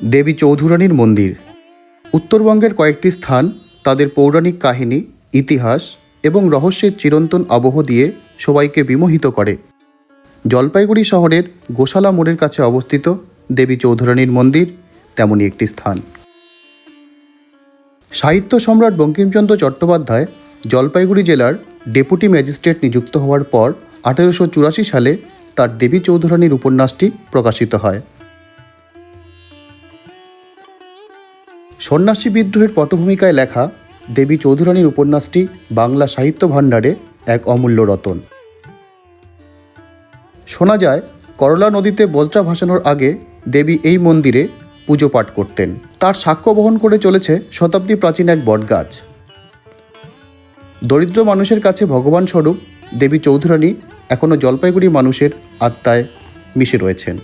দেবী চৌধুরানীর মন্দির। উত্তরবঙ্গের কয়েকটি স্থান, তাদের পৌরাণিক কাহিনী, ইতিহাস এবং রহস্যের চিরন্তন আবহ দিয়ে সবাইকে বিমোহিত করে। জলপাইগুড়ি শহরের গোশালা মোড়ের কাছে অবস্থিত দেবী চৌধুরানীর মন্দির তেমনই একটি স্থান। সাহিত্য সম্রাট বঙ্কিমচন্দ্র চট্টোপাধ্যায় জলপাইগুড়ি জেলার ডেপুটি ম্যাজিস্ট্রেট নিযুক্ত হওয়ার পর আঠেরোশো চুরাশি সালে তার দেবী চৌধুরানীর উপন্যাসটি প্রকাশিত হয়। সন্ন্যাসী বিদ্রোহের পটভূমিকায় লেখা দেবী চৌধুরানীর উপন্যাসটি বাংলা সাহিত্য ভাণ্ডারে এক অমূল্য রতন। শোনা যায়, করলা নদীতে বজ্রা ভাসানোর আগে দেবী এই মন্দিরে পুজো পাঠ করতেন। তার সাক্ষ্য বহন করে চলেছে শতাব্দী প্রাচীন এক বটগাছ। দরিদ্র মানুষের কাছে ভগবান স্বরূপ দেবী চৌধুরানী এখনও জলপাইগুড়ি মানুষের আত্মায় মিশে রয়েছেন।